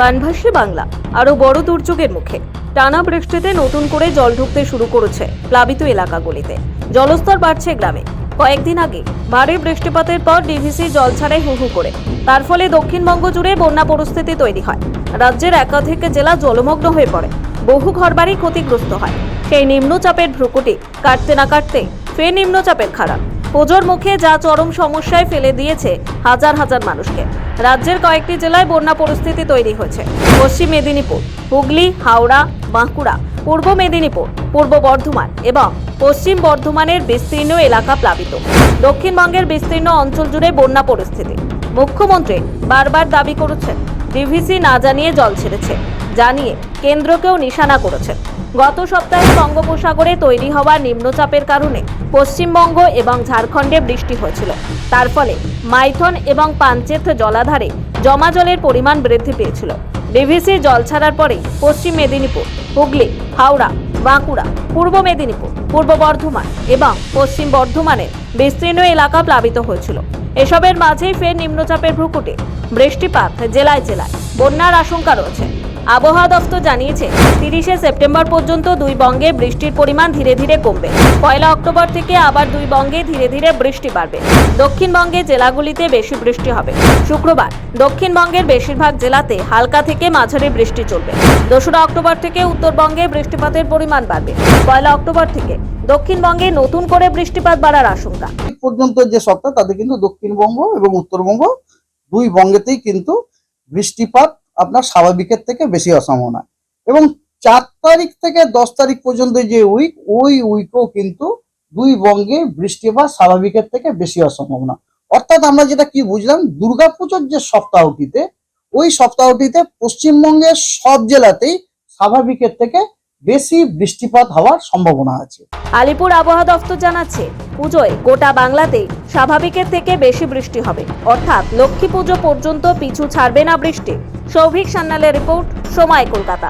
বানভাসী বাংলা। আরও বড় দুর্যোগের মুখে। টানা বৃষ্টিতে নতুন করে জল ঢুকতে শুরু করেছে প্লাবিত এলাকাগুলিতে। জলস্তর বাড়ছে গ্রামে। কয়েকদিন আগে ভারী বৃষ্টিপাতের পর ডিভিসি জল ছাড়াই হু হু করে। তার ফলে দক্ষিণবঙ্গ জুড়ে বন্যা পরিস্থিতি তৈরি হয়। রাজ্যের একাধিক জেলা জলমগ্ন হয়ে পড়ে। বহু ঘরবাড়ি ক্ষতিগ্রস্ত হয়। সেই নিম্নচাপের ভ্রুকুটি কাটতে না কাটতে ফের নিম্নচাপের খারাপ। পুজোর মুখে যা চরম সমস্যায় ফেলে দিয়েছে হাজার হাজার মানুষকে। রাজ্যের কয়েকটি জেলায় বন্যা পরিস্থিতি তৈরি হয়েছে। পশ্চিম মেদিনীপুর, হুগলি, হাওড়া, বাঁকুড়া, পূর্ব মেদিনীপুর, পূর্ব বর্ধমান এবং পশ্চিম বর্ধমানের বিস্তীর্ণ এলাকা প্লাবিত। দক্ষিণবঙ্গের বিস্তীর্ণ অঞ্চল জুড়ে বন্যা পরিস্থিতি। মুখ্যমন্ত্রী বারবার দাবি করেছেন, ডিভিসি না জানিয়ে জল ছেড়েছে। জানিয়ে কেন্দ্রকেও নিশানা করেছেন। গত সপ্তাহে বঙ্গোপসাগরে তৈরি হওয়া নিম্নচাপের কারণে পশ্চিমবঙ্গ এবং ঝাড়খণ্ডে বৃষ্টি হয়েছিল। তার ফলে মাইথন এবং পাঞ্চেত জলাধারে জমা জলের পরিমাণ বৃদ্ধি পেয়েছিল। ডিভিসি জল ছাড়ার পরে পশ্চিম মেদিনীপুর, হুগলি, হাওড়া, বাঁকুড়া, পূর্ব মেদিনীপুর, পূর্ব বর্ধমান এবং পশ্চিম বর্ধমানের বিস্তীর্ণ এলাকা প্লাবিত হয়েছিল। এসবের মাঝেই ফের নিম্নচাপের ভ্রুকুটে বৃষ্টিপাত জেলায় জেলায়। বন্যার আশঙ্কা রয়েছে। আবহাওয়া দফতর জানিয়েছে, তিরিশে সেপ্টেম্বর পর্যন্ত দুই বঙ্গে বৃষ্টির পরিমাণ ধীরে ধীরে কমবে। পয়লা অক্টোবর থেকে আবার দুই বঙ্গে ধীরে ধীরে বৃষ্টি বাড়বে। দক্ষিণবঙ্গে জেলাগুলিতে বেশি বৃষ্টি হবে। শুক্রবার, দক্ষিণবঙ্গের বেশিরভাগ জেলাতে হালকা থেকে মাঝারি বৃষ্টি চলবে। দোসরা অক্টোবর থেকে উত্তরবঙ্গে বৃষ্টিপাতের পরিমাণ বাড়বে। পয়লা অক্টোবর থেকে দক্ষিণবঙ্গে নতুন করে বৃষ্টিপাত বাড়ার আশঙ্কা। পর্যন্ত যে সপ্তাহ তাতে কিন্তু দক্ষিণবঙ্গ এবং উত্তরবঙ্গ দুই বঙ্গেতেই কিন্তু বৃষ্টিপাত আপনার স্বাভাবিকের থেকে বেশি অসম্ভাবনা। এবং চার তারিখ থেকে দশ তারিখ পর্যন্ত যে উইক ওই উইকও কিন্তু দুই বঙ্গে বৃষ্টি বা স্বাভাবিকের থেকে বেশি অসম্ভাবনা। অর্থাৎ আমরা যেটা কি বুঝলাম, দুর্গাপুজোর যে সপ্তাহটিতে, ওই সপ্তাহটিতে পশ্চিমবঙ্গের সব জেলাতেই স্বাভাবিকের থেকে বেশি বৃষ্টিপাত হওয়ার সম্ভাবনা আছে। আলিপুর আবহাওয়া দফতর জানাচ্ছে, পুজোয় গোটা বাংলাতে স্বাভাবিকের থেকে বেশি বৃষ্টি হবে। অর্থাৎ লক্ষ্মী পুজো পর্যন্ত পিছু ছাড়বে না বৃষ্টি। সৌভিক সান্নালের রিপোর্ট, সময় কলকাতা।